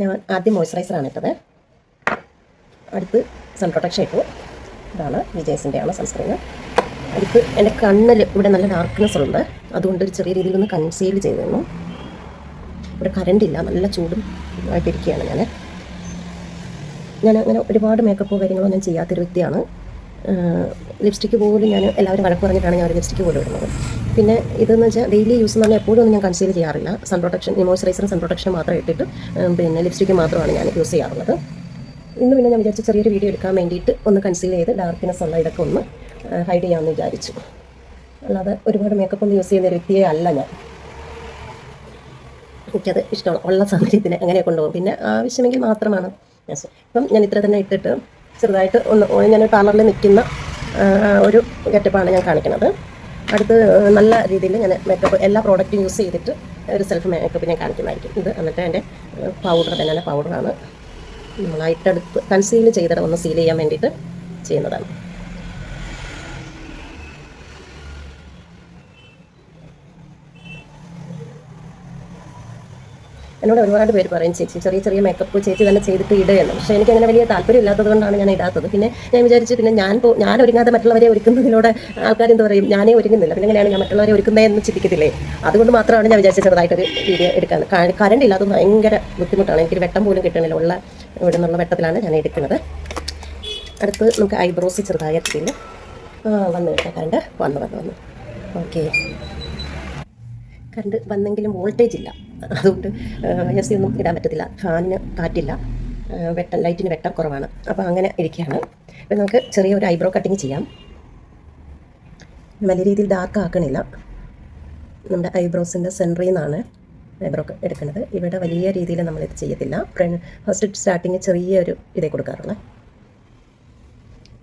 ഞാൻ ആദ്യം മോയ്സ്ചറൈസറാണ് ഇട്ടത്. അടുത്ത് സൺ പ്രൊട്ടക്ഷൻ ഇട്ടു. ഇതാണ് വിജയസിന്റെ ആണ് സൺസ്ക്രീൻ അടുത്ത് എന്റെ കണ്ണിൽ ഇവിടെ നല്ല ഡാർക്ക്നെസ് ഉണ്ട്. അതുകൊണ്ട് ഒരു ചെറിയ രീതിയിൽ ഒന്ന് കൺസീൽ ചെയ്തിരുന്നു ഇവിടെ കറണ്ട് ഇല്ല. നല്ല ചൂടും ആയിട്ടിരിക്കുകയാണ് ഞാൻ ഞാൻ അങ്ങനെ ഒരുപാട് മേക്കപ്പോ കാര്യങ്ങളോ ഞാൻ ചെയ്യാത്തൊരു വ്യക്തിയാണ്. ലിപ്സ്റ്റിക്ക് പോലും ഞാൻ എല്ലാവരും വഴക്ക് പറഞ്ഞിട്ടാണ് ഞാൻ ലിപ്സ്റ്റിക്ക് പോലും ഇടുന്നത്. പിന്നെ ഇതെന്ന് വെച്ചാൽ ഡെയിലി യൂസ് എന്ന് പറഞ്ഞാൽ എപ്പോഴും ഒന്നും ഞാൻ കൺസീൽ ചെയ്യാറില്ല. സൺ പ്രൊട്ടക്ഷൻ മോയ്സ്ചറൈസറും സൺ പ്രൊട്ടക്ഷൻ മാത്രം ഇട്ടിട്ട് പിന്നെ ലിപ്സ്റ്റിക്ക് മാത്രമാണ് ഞാൻ യൂസ് ചെയ്യാറുള്ളത്. ഇന്ന് പിന്നെ ഞാൻ വിചാരിച്ച ചെറിയൊരു വീഡിയോ എടുക്കാൻ വേണ്ടിയിട്ട് ഒന്ന് കൺസീൽ ചെയ്ത് ഡാർക്ക്നെസ് ഉള്ള ഇതൊക്കെ ഒന്ന് ഹൈഡ് ചെയ്യാമെന്ന് വിചാരിച്ചു. അല്ലാതെ ഒരുപാട് മേക്കപ്പ് ഒന്നും യൂസ് ചെയ്യുന്ന ഒരു വ്യക്തിയെ അല്ല ഞാൻ. എനിക്കത് ഇഷ്ടമാണ് ഉള്ള സാഹചര്യത്തിന് അങ്ങനെ കൊണ്ടുപോകും. പിന്നെ ആവശ്യമെങ്കിൽ മാത്രമാണ്. ഇപ്പം ഞാൻ ഇത്ര തന്നെ ഇട്ടിട്ട് ചെറുതായിട്ട് ഒന്ന് ഞാൻ പാർലറിൽ നിൽക്കുന്ന ഒരു ഗെറ്റപ്പാണ് ഞാൻ കാണിക്കുന്നത്. അടുത്ത് നല്ല രീതിയിൽ ഞാൻ മേക്കപ്പ് എല്ലാ പ്രോഡക്റ്റും യൂസ് ചെയ്തിട്ട് ഒരു സെൽഫ് മേക്കപ്പ് ഞാൻ കാണിക്കുന്നതായിരിക്കും. ഇത് എന്നിട്ട് എന്റെ പൗഡർ തന്നെ പൗഡറാണ് നമ്മളായിട്ടെടുത്ത് കൺസീൽ ചെയ്തിട്ട് ഒന്ന് സീൽ ചെയ്യാൻ വേണ്ടിയിട്ട് ചെയ്യുന്നതാണ്. എന്നോട് ഒരുപാട് പേര് പറയും ചേച്ചി ചെറിയ ചെറിയ മേക്കപ്പ് ചേച്ചി തന്നെ ചെയ്തിട്ട് ഇടുകയെന്ന് പക്ഷേ എനിക്ക് അങ്ങനെ വലിയ താല്പര്യം ഇല്ലാത്തത് കൊണ്ടാണ് ഞാൻ ഇടാത്തത്. പിന്നെ ഞാൻ വിചാരിച്ചു പിന്നെ ഞാൻ ഞാൻ ഒരുങ്ങാതെ മറ്റുള്ളവരെ ഒരുക്കുന്നതിലൂടെ ആൾക്കാർ എന്താ പറയും? ഞാനേ ഒരുങ്ങുന്നില്ല. പിന്നെ എങ്ങനെയാണ് ഞാൻ മറ്റുള്ളവരെ ഒരുക്കുന്നതെന്ന് ചിന്തിക്കത്തില്ലേ? അതുകൊണ്ട് മാത്രമാണ് ഞാൻ വിചാരിച്ചത് ചെറുതായിട്ടൊരു വീഡിയോ എടുക്കാൻ. കറണ്ട് ഇല്ലാത്തത് ഭയങ്കര ബുദ്ധിമുട്ടാണ്. എനിക്കൊരു വെട്ടം പോലും കിട്ടണില്ല. ഉള്ള ഇവിടെ നിന്നുള്ള വെട്ടത്തിലാണ് ഞാൻ എടുക്കുന്നത്. അടുത്ത് നമുക്ക് ഐബ്രോസ് ചെറുതായ രീതിയിൽ വന്നു കേട്ടോ കറണ്ട് വന്നു വന്ന് വന്നു. ഓക്കെ കറണ്ട് വന്നെങ്കിലും വോൾട്ടേജ് ഇല്ല. അതുകൊണ്ട് എ സി ഒന്നും ഇടാൻ പറ്റത്തില്ല. ഫാനിന് കാറ്റില്ല. വെട്ട ലൈറ്റിന് വെട്ടം കുറവാണ്. അപ്പോൾ അങ്ങനെ ഇരിക്കുകയാണ്. അപ്പോൾ നമുക്ക് ചെറിയൊരു ഐബ്രോ കട്ടിങ് ചെയ്യാം. വലിയ രീതിയിൽ ഡാർക്ക് ആക്കണില്ല. നമ്മുടെ ഐബ്രോസിന്റെ സെന്ററിൽ നിന്നാണ് ഐബ്രോ എടുക്കുന്നത്. ഇവിടെ വലിയ രീതിയിൽ നമ്മളിത് ചെയ്യത്തില്ല. ഫസ്റ്റ് സ്റ്റാർട്ടിങ് ചെറിയൊരു ഇതേ കൊടുക്കാറുള്ളത്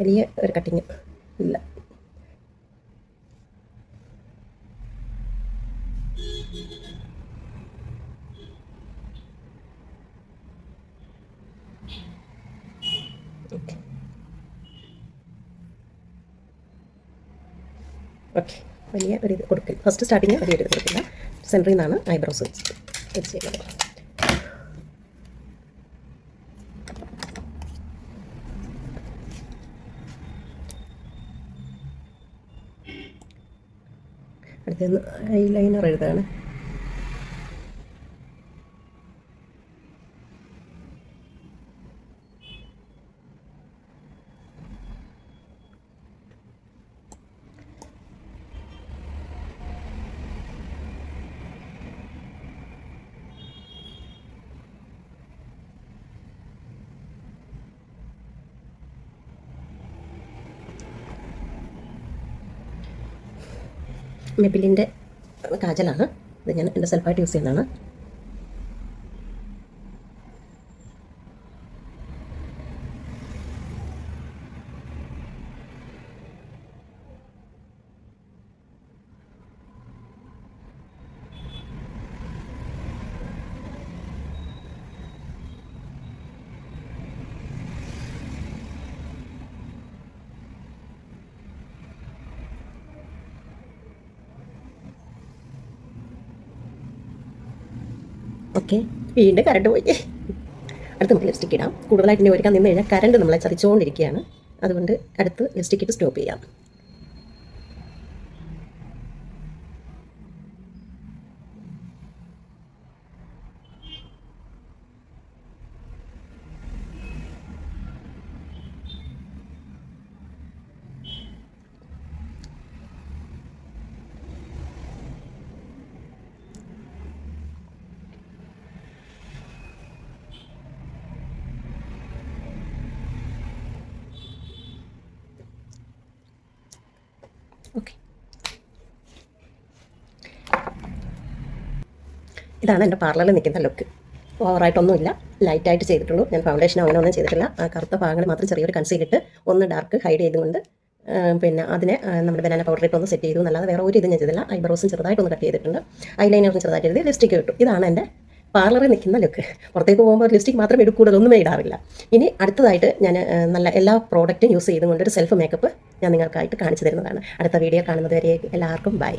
വലിയ ഒരു കട്ടിങ് ഇല്ല. ഓക്കെ വലിയ ഒരു ഇത് കൊടുക്കില്ല ഫസ്റ്റ് സ്റ്റാർട്ടിങ് വലിയൊരു ഇത് കൊടുക്കില്ല. സെന്ററിൽ നിന്നാണ് ഐബ്രോസ് വെച്ച് ചെയ്യുന്നത്. അടുത്തത് ഐ ലൈനർ എഴുതാണ്. മെബിലിന്റെ കാജലാണ്. ഇത് ഞാൻ എന്റെ സെൽഫായിട്ട് യൂസ് ചെയ്യുന്നതാണ്. ഓക്കെ. വീണ്ടും കറണ്ട് പോയി. അടുത്ത് നമുക്ക് ലിപ്സ്റ്റിക് ഇടാം. കൂടുതലായിട്ട് ഇനി ഒരുക്കാൻ നിന്ന് കഴിഞ്ഞാൽ കറണ്ട് നമ്മളെ ചതിച്ചുകൊണ്ടിരിക്കുകയാണ് അതുകൊണ്ട് അടുത്ത് ലിപ്സ്റ്റിക് ഇട്ട് സ്റ്റോപ്പ് ചെയ്യാം. ഓക്കെ. ഇതാണ് എന്റെ പാർലറിൽ നിൽക്കുന്ന ലുക്ക്. ഓവറായിട്ടൊന്നുമില്ല. ലൈറ്റായിട്ട് ചെയ്തിട്ടുള്ളൂ. ഞാൻ ഫൗണ്ടേഷൻ അങ്ങനെ ഒന്നും ചെയ്തിട്ടില്ല. ആ കറുത്ത ഭാഗങ്ങൾ മാത്രം ചെറിയൊരു കൺസീൽ ഇട്ട് ഒന്ന് ഡാർക്ക് ഹൈഡ് ചെയ്തുകൊണ്ട് പിന്നെ അതിനെ നമ്മുടെ ബനാന പൗഡർ ഇട്ടൊന്ന് സെറ്റ് ചെയ്തു. എന്നല്ലാതെ വേറെ ഒരു ഇതും ഞാൻ ചെയ്തില്ല ഐബ്രോസും ചെറുതായിട്ടൊന്ന് കട്ട് ചെയ്തിട്ടുണ്ട്. ഐലൈനറും ചെറുതായിട്ട് ചെയ്ത് ലിപ്സ്റ്റിക്ക് കിട്ടും ഇതാണ് എന്റെ പാർലറിൽ നിൽക്കുന്ന ലുക്ക് പുറത്തേക്ക് പോകുമ്പോൾ ലിപ്സ്റ്റിക് മാത്രം എടുക്കൂടുതൽ ഒന്നും ഇടാറില്ല. ഇനി അടുത്തതായിട്ട് ഞാൻ നല്ല എല്ലാ പ്രോഡക്റ്റും യൂസ് ചെയ്തുകൊണ്ട് ഒരു സെൽഫ് മേക്കപ്പ് ഞാൻ നിങ്ങൾക്കായിട്ട് കാണിച്ചു തരുന്നതാണ്. അടുത്ത വീഡിയോ കാണുന്നത് വരെ എല്ലാവർക്കും ബൈ